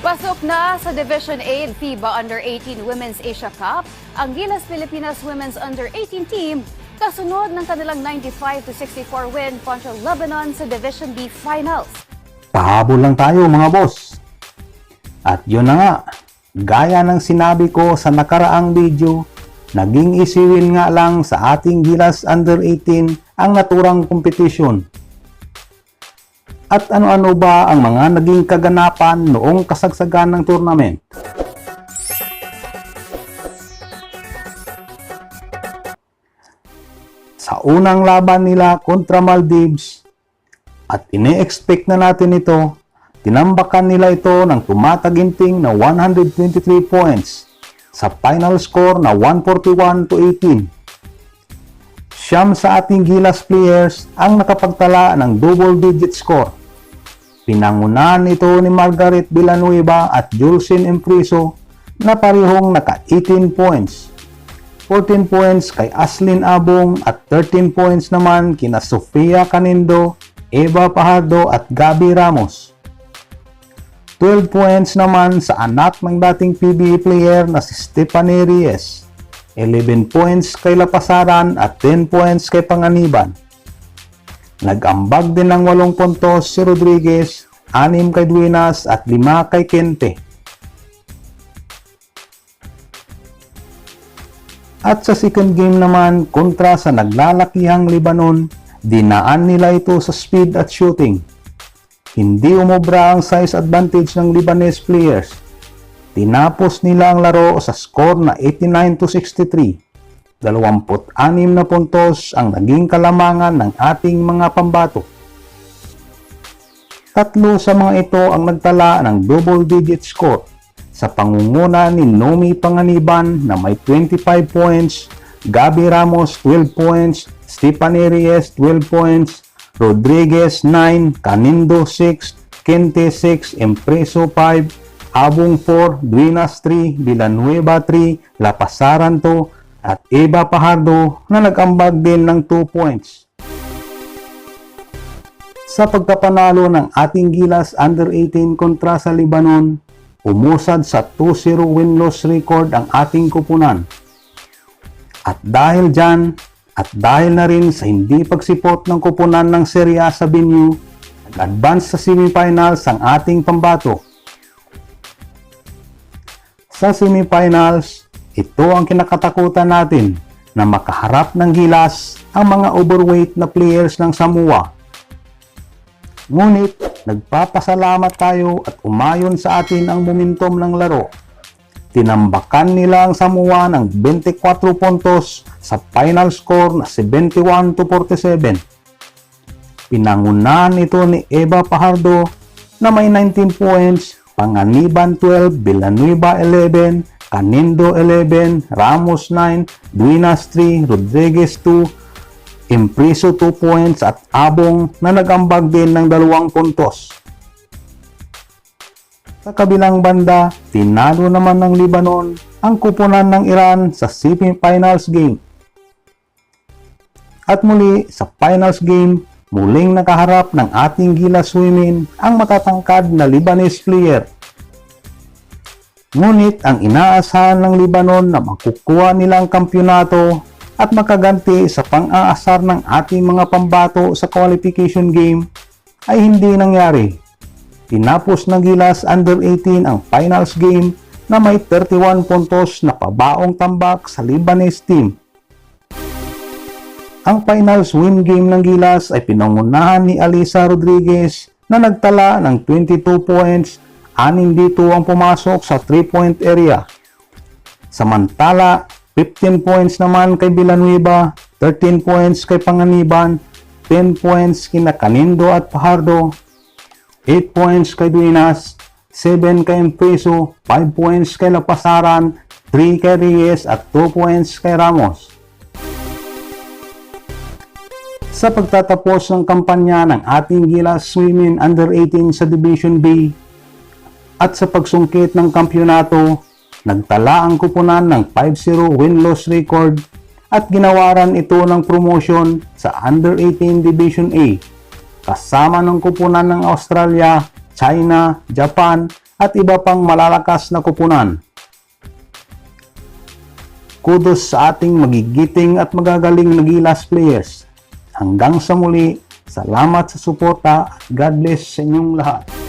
Pasok na sa Division 8 FIBA Under-18 Women's Asia Cup ang Gilas Pilipinas Women's Under-18 team kasunod ng kanilang 95-64 win kontra Lebanon sa Division B Finals. Pahabol lang tayo mga boss. At yun na nga, gaya ng sinabi ko sa nakaraang video, naging isiwin nga lang sa ating Gilas Under 18 ang naturang kompetisyon. At ano-ano ba ang mga naging kaganapan noong kasagsagan ng tournament? Sa unang laban nila kontra Maldives, at ine-expect na natin ito, tinambakan nila ito ng tumataginting na 123 points sa final score na 141 to 18. Siyam sa ating Gilas players ang nakapagtala ng double-digit score. Pinangunahan ito ni Margaret Villanueva at Julcin Empriso na parehong naka 18 points. 14 points kay Aslin Abong at 13 points naman kina Sofia Canindo, Eva Pajardo at Gabi Ramos. 12 points naman sa anak ng dating PBA player na si Stephanie Reyes. 11 points kay Lapasaran at 10 points kay Panganiban. Nag-ambag din ng 8 puntos si Rodriguez, 6 kay Duenas at 5 kay Kente. At sa second game naman, kontra sa naglalakihang Lebanon, dinaan nila ito sa speed at shooting. Hindi umobra ang size advantage ng Lebanese players. Tinapos nila ang laro sa score na 89 to 63. 26 na puntos ang naging kalamangan ng ating mga pambato. Tatlo sa mga ito ang nagtala ng double-digit score sa pangunguna ni Nomi Panganiban na may 25 points, Gabi Ramos 12 points, Stephanie Reyes 12 points, Rodriguez 9, Canindo 6, Kente 6, Empreso 5, Abong 4, Duenas 3, Villanueva 3, Lapasaran 2, at Eva Pajardo na nag-ambag din ng 2 points. Sa pagkapanalo ng ating Gilas Under 18 kontra sa Lebanon, umusad sa 2-0 win-loss record ang ating kupunan. At dahil dyan, at dahil na rin sa hindi pagsipot ng kupunan ng Serie A sa venue, nag-advance sa semifinals ang ating pambato. Sa semifinals, ito ang kinakatakutan natin na makaharap ng gilas ang mga overweight na players ng Samoa. Ngunit, nagpapasalamat tayo at umayon sa atin ang momentum ng laro. Tinambakan nila ang Samoa ng 24 puntos sa final score na 71 to 47. Pinangunahan ito ni Eva Pajardo na may 19 points, Panganiban 12, Villanueva 11, Canindo 11, Ramos 9, Duenas 3, Rodriguez 2, Impriso 2 points at Abong na nagambag din ng dalawang puntos. Sa kabilang banda, tinalo naman ng Lebanon ang kupunan ng Iran sa semifinals game. At muli, sa finals game, muling nakaharap ng ating Gilas Women ang matatangkad na Lebanese player. Ngunit ang inaasahan ng Lebanon na makukuha nilang kampyonato at makaganti sa pang-aasar ng ating mga pambato sa qualification game ay hindi nangyari. Tinapos ng Gilas Under 18 ang finals game na may 31 puntos na pabaong tambak sa Lebanese team. Ang finals win game ng Gilas ay pinangunahan ni Alisa Rodriguez na nagtala ng 22 points, anim dito ang pumasok sa 3-point area. Samantala, 15 points naman kay Villanueva, 13 points kay Panganiban, 10 points kina Canindo at Pajardo, 8 points kay Duenas, 7 kay Empreso, 5 points kay Lapasaran, 3 kay Reyes at 2 points kay Ramos. Sa pagtatapos ng kampanya ng ating Gilas Women Under 18 sa Division B at sa pagsungkit ng kampyonato, nagtala ang kupunan ng 5-0 win-loss record at ginawaran ito ng promotion sa Under 18 Division A kasama ng kupunan ng Australia, China, Japan at iba pang malalakas na kupunan. Kudos sa ating magigiting at magagaling na Gilas players. Hanggang sa muli, salamat sa suporta at God bless sa inyong lahat.